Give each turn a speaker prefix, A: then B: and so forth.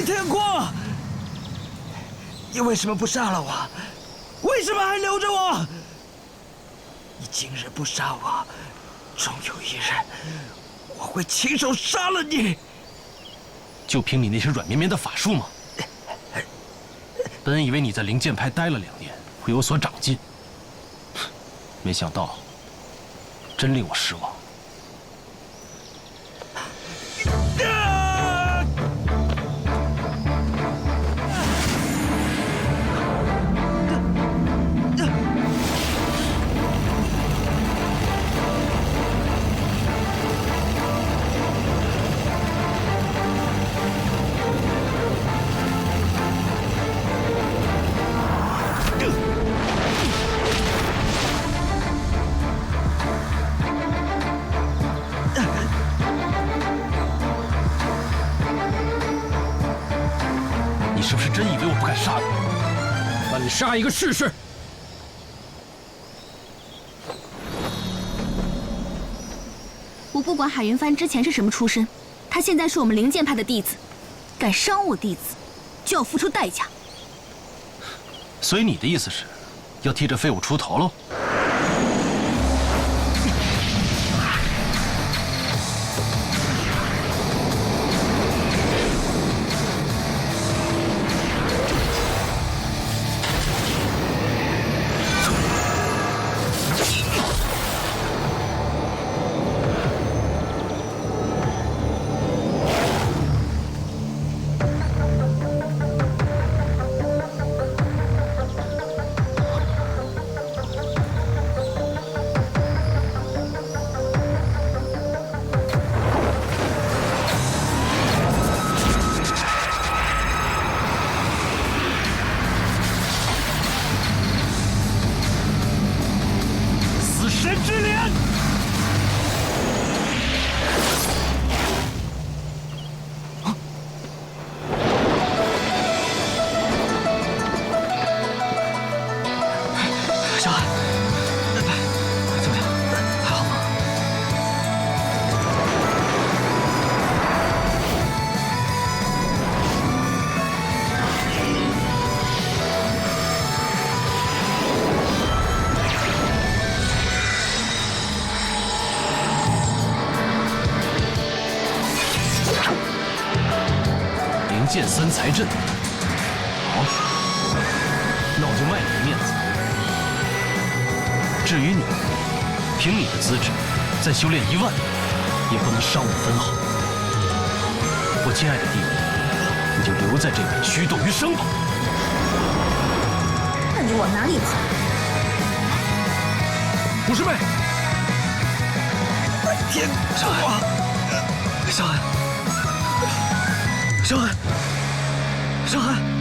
A: 白天光，你为什么不杀了我？为什么还留着我？你今日不杀我，终有一日我会亲手杀了你。
B: 就凭你那些软绵绵的法术吗？本以为你在灵剑派待了两年会有所长进，没想到真令我失望。你是不是真以为我不敢杀你？
C: 那你杀一个试试。
D: 我不管海云帆之前是什么出身，他现在是我们灵剑派的弟子，敢伤我弟子，就要付出代价。
B: 所以你的意思是，要替这废物出头喽？灵剑三才阵。好，那我就卖你个面子。至于你，凭你的资质，再修炼一万年，也不能伤我分毫。我亲爱的弟弟，你就留在这里虚度余生吧。
D: 那你往哪里跑？
C: 五师妹，
A: 天光，小海，小海，小海。